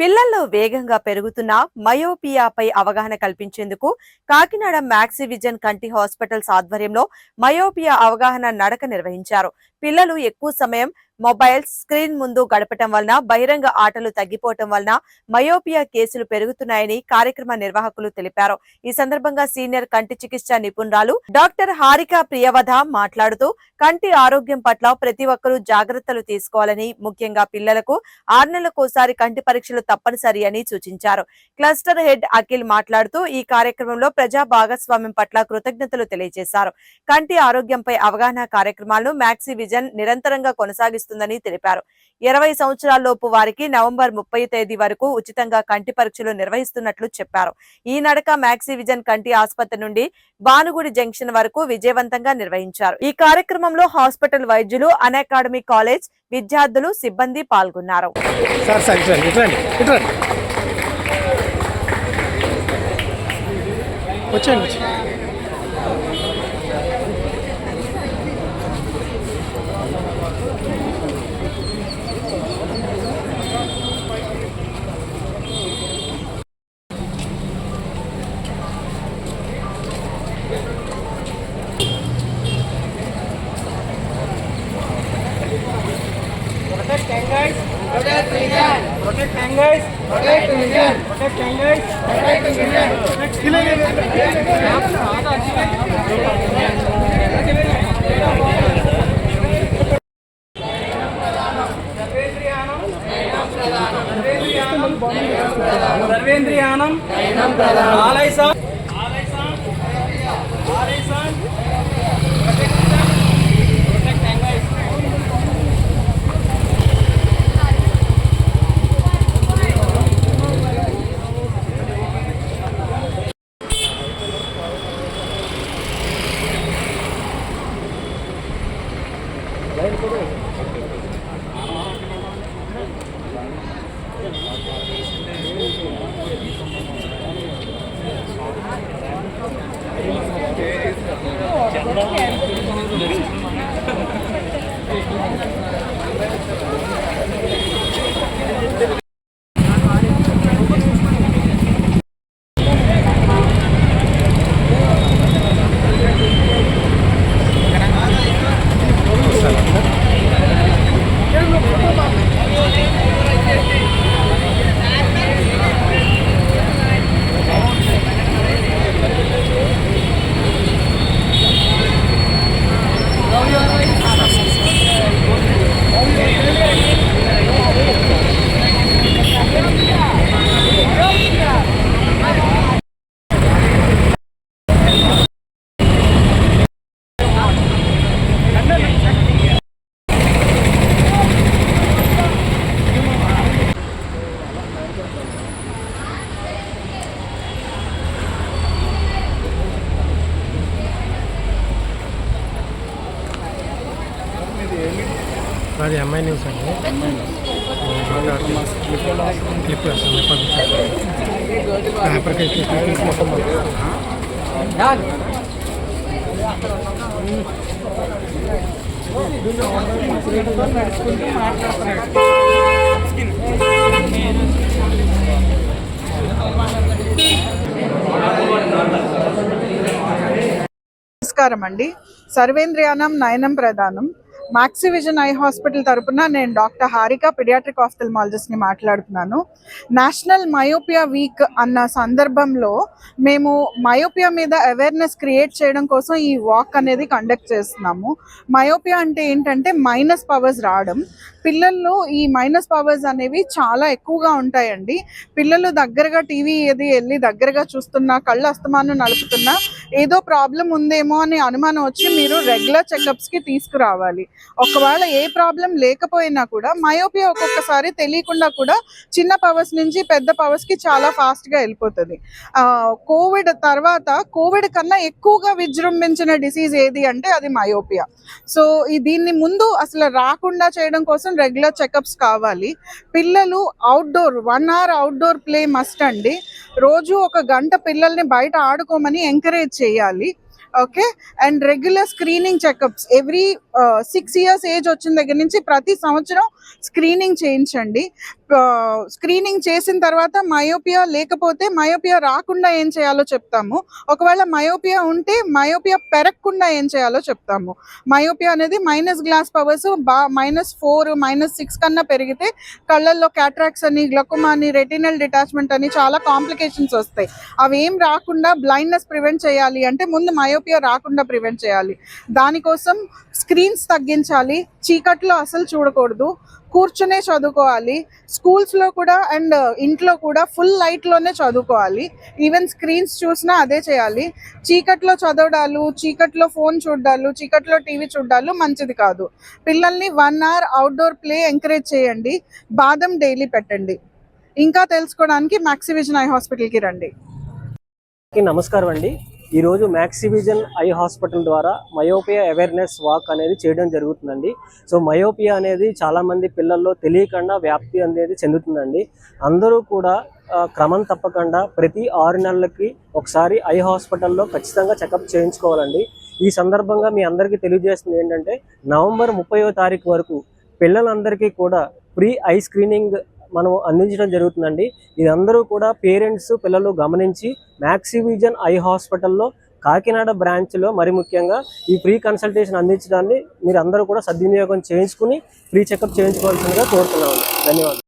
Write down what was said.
పిల్లల్లో వేగంగా పెరుగుతున్న మయోపియాపై అవగాహన కల్పించేందుకు కాకినాడ మ్యాక్సీ విజన్ కంటి హాస్పిటల్స్ ఆధ్వర్యంలో మయోపియా అవగాహన నడక నిర్వహించారు. పిల్లలు ఎక్కువ సమయం మొబైల్స్ స్క్రీన్ ముందు గడపటం వలన బహిరంగ ఆటలు తగ్గిపోవటం వలన మయోపియా కేసులు పెరుగుతున్నాయని కార్యక్రమ నిర్వాహకులు తెలిపారు. ఈ సందర్భంగా సీనియర్ కంటి చికిత్స నిపుణురాలు డాక్టర్ హారిక ప్రియవధ మాట్లాడుతూ కంటి ఆరోగ్యం పట్ల ప్రతి ఒక్కరూ జాగ్రత్తలు తీసుకోవాలని ముఖ్యంగా పిల్లలకు ఆరు నెలలకోసారి కంటి పరీక్షలు తప్పనిసరి అని సూచించారు. క్లస్టర్ హెడ్ అఖిల్ మాట్లాడుతూ ఈ కార్యక్రమంలో ప్రజా భాగస్వామ్యం పట్ల కృతజ్ఞతలు తెలియజేశారు. కంటి ఆరోగ్యంపై అవగాహన కార్యక్రమాలను మ్యాక్సీ విజన్ నిరంతరంగా నిర్వహిస్తుందని తెలిపారు. ఇరవై సంవత్సరాల్లోపు వారికి నవంబర్ ముప్పై తేదీ వరకు ఉచితంగా కంటి పరీక్షలు నిర్వహిస్తున్నట్లు చెప్పారు. ఈ నడక మ్యాక్సివిజన్ కంటి ఆసుపత్రి నుండి భానుగుడి జంక్షన్ వరకు విజయవంతంగా నిర్వహించారు. ఈ కార్యక్రమంలో హాస్పిటల్ వైద్యులు అన్ అకాడమీ కాలేజ్ విద్యార్థులు సిబ్బంది పాల్గొన్నారు. Sir Protect fingers. Protect vision. Protect fingers. Protect vision. Protect fingers. Protect vision. సర్వేంద్రియానం ఆలైసా ఆలైసా ได้ไง అది అమ్మాయి న్యూస్ అండి. క్లిప్ నమస్కారం అండి. సర్వేంద్రియానం నయనం ప్రధానం. మాక్సివిజన్ ఐ హాస్పిటల్ తరపున నేను డాక్టర్ హారిక పిడియాట్రిక్ ఆఫ్థల్మాలజిస్ట్ని మాట్లాడుతున్నాను. నేషనల్ మయోపియా వీక్ అన్న సందర్భంలో మేము మయోపియా మీద అవేర్నెస్ క్రియేట్ చేయడం కోసం ఈ వాక్ అనేది కండక్ట్ చేస్తున్నాము. మయోపియా అంటే ఏంటంటే మైనస్ పవర్స్ రావడం. పిల్లల్లో ఈ మైనస్ పవర్స్ అనేవి చాలా ఎక్కువగా ఉంటాయండి. పిల్లలు దగ్గరగా టీవీ ఏది వెళ్ళి దగ్గరగా చూస్తున్నా కళ్ళు అస్తమానం నలుపుతున్నా ఏదో ప్రాబ్లం ఉందేమో అని అనుమానం వచ్చి మీరు రెగ్యులర్ చెకప్స్కి తీసుకురావాలి. ఒకవేళ ఏ ప్రాబ్లం లేకపోయినా కూడా మయోపియా ఒక్కొక్కసారి తెలియకుండా కూడా చిన్న పవర్స్ నుంచి పెద్ద పవర్స్కి చాలా ఫాస్ట్గా వెళ్ళిపోతుంది. కోవిడ్ తర్వాత కోవిడ్ కన్నా ఎక్కువగా విజృంభించిన డిసీజ్ ఏది అంటే అది మయోపియా సో ఈ దీన్ని ముందు అసలు రాకుండా చేయడం కోసం రెగ్యులర్ చెకప్స్ కావాలి. పిల్లలు outdoor one hour outdoor play must అండి. రోజు ఒక గంట పిల్లల్ని బయట ఆడుకోమని ఎంకరేజ్ చేయాలి. Okay and regular screening checkups every six years age వచ్చిన దగ్గర నుంచి ప్రతి సంవత్సరం స్క్రీనింగ్ చేయించండి. Uh, స్క్రీనింగ్ చేసిన తర్వాత మయోపియా లేకపోతే మయోపియా రాకుండా ఏం చేయాలో చెప్తాము. ఒకవేళ మయోపియా ఉంటే మయోపియా పెరగకుండా ఏం చేయాలో చెప్తాము. మయోపియా అనేది మైనస్ గ్లాస్ పవర్స్ బా మైనస్ ఫోర్ మైనస్ సిక్స్ కన్నా పెరిగితే కళ్ళల్లో క్యాట్రాక్స్ అని గ్లకోమా అని రెటినల్ డిటాచ్మెంట్ అని చాలా కాంప్లికేషన్స్ వస్తాయి. అవి ఏం రాకుండా బ్లైండ్నెస్ ప్రివెంట్ చేయాలి అంటే ముందు మయోపియా రాకుండా ప్రివెంట్ చేయాలి. దానికోసం స్క్రీన్స్ తగ్గించాలి. చీకట్లో అసలు చూడకూడదు. కూర్చునే చదువుకోవాలి. స్కూల్స్లో కూడా అండ్ ఇంట్లో కూడా ఫుల్ లైట్లోనే చదువుకోవాలి. ఈవెన్ స్క్రీన్స్ చూసినా అదే చేయాలి. చీకట్లో చదవడాలు చీకట్లో ఫోన్ చూడాలు చీకట్లో టీవీ చూడాలు మంచిది కాదు. పిల్లల్ని one hour outdoor play encourage చేయండి. బాదం డైలీ పెట్టండి. ఇంకా తెలుసుకోవడానికి మ్యాక్సివిజన్ ఐ హాస్పిటల్కి రండి. నమస్కారం అండి. ఈరోజు మ్యాక్సివిజన్ ఐ హాస్పిటల్ ద్వారా మయోపియా అవేర్నెస్ వాక్ అనేది చేయడం జరుగుతుందండి. సో మయోపియా అనేది చాలామంది పిల్లల్లో తెలియకుండా వ్యాప్తి అనేది చెందుతుందండి. అందరూ కూడా క్రమం తప్పకుండా ప్రతి ఆరు నెలలకి ఒకసారి ఐ హాస్పిటల్లో ఖచ్చితంగా చెకప్ చేయించుకోవాలండి. ఈ సందర్భంగా మీ అందరికీ తెలియజేస్తుంది ఏంటంటే నవంబర్ ముప్పయో తారీఖు వరకు పిల్లలందరికీ కూడా ప్రీ ఐ స్క్రీనింగ్ మనం అందించడం జరుగుతుందండి. ఇది అందరూ కూడా పేరెంట్స్ పిల్లలు గమనించి మ్యాక్సివిజన్ ఐ హాస్పిటల్లో కాకినాడ బ్రాంచ్లో మరి ముఖ్యంగా ఈ ఫ్రీ కన్సల్టేషన్ అందించడాన్ని మీరు అందరూ కూడా సద్వినియోగం చేయించుకుని ఫ్రీ చెకప్ చేయించుకోవాల్సిందిగా కోరుతున్నాము ధన్యవాదాలు.